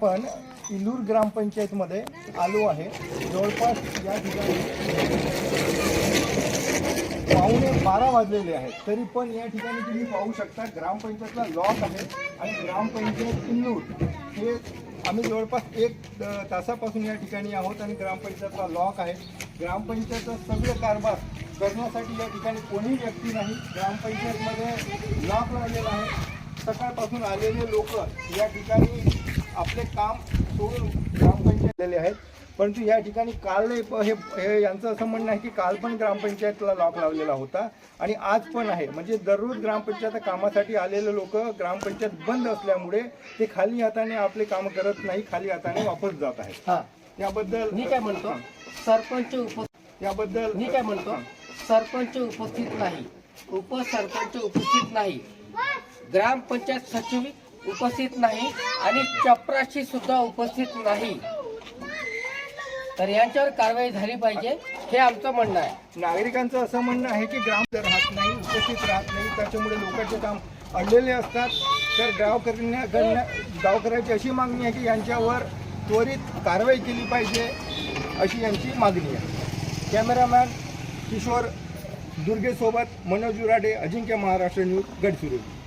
पण इलूर ग्रामपंचायतमध्ये आलो आहे. जवळपास या ठिकाणी पाहुणे बारा वाजलेले आहेत. तरी पण या ठिकाणी तुम्ही पाहू शकता ग्रामपंचायतला लॉक आहे आणि ग्रामपंचायत इंदूर हे आम्ही जवळपास एक तासापासून या ठिकाणी आहोत आणि ग्रामपंचायतला लॉक आहे. ग्रामपंचायतचा सगळं कारभार करण्यासाठी या ठिकाणी कोणी व्यक्ती नाही. ग्रामपंचायतमध्ये लॉक लागलेला आहे. सकाळपासून आलेले लोक या ठिकाणी आपले काम सोडून ग्रामपंचायत आलेले आहेत. परंतु या ठिकाणी काल हे हे यांचं असं म्हणणं आहे की काल पण ग्रामपंचायतला लॉक लावलेला होता. आणि आज पण आहे. म्हणजे दररोज ग्रामपंचायत कामासाठी आलेले लोक ग्रामपंचायत बंद असल्यामुळे ते खाली हाताने आपले काम करत नाही खाली हाताने वापस जात आहेत. हा. याबद्दल मी काय म्हणतो? सरपंच उप याबद्दल मी काय म्हणतो? सरपंच उपस्थित नाही. उपसरपंच उपस्थित नाही. ग्रामपंचायत सचिव उपस्थित नाही आणि चपराशी सुद्धा उपस्थित नाही. तर यांच्यावर कारवाई झाली पाहिजे हे आमचं म्हणणं आहे. नागरिकांचं असं म्हणणं आहे की ग्राम जर राहत नाही उपस्थित राहत नाही त्याच्यामुळे लोकांचे काम अडलेले असतात. तर गावकऱ्यांना करण्या गावकऱ्याची अशी मागणी आहे की यांच्यावर त्वरित कारवाई केली पाहिजे अशी यांची मागणी आहे. कॅमेरामॅन किशोर दुर्गेसोबत मनोज उराडे अजिंक्य महाराष्ट्र न्यूज गडचिरोली.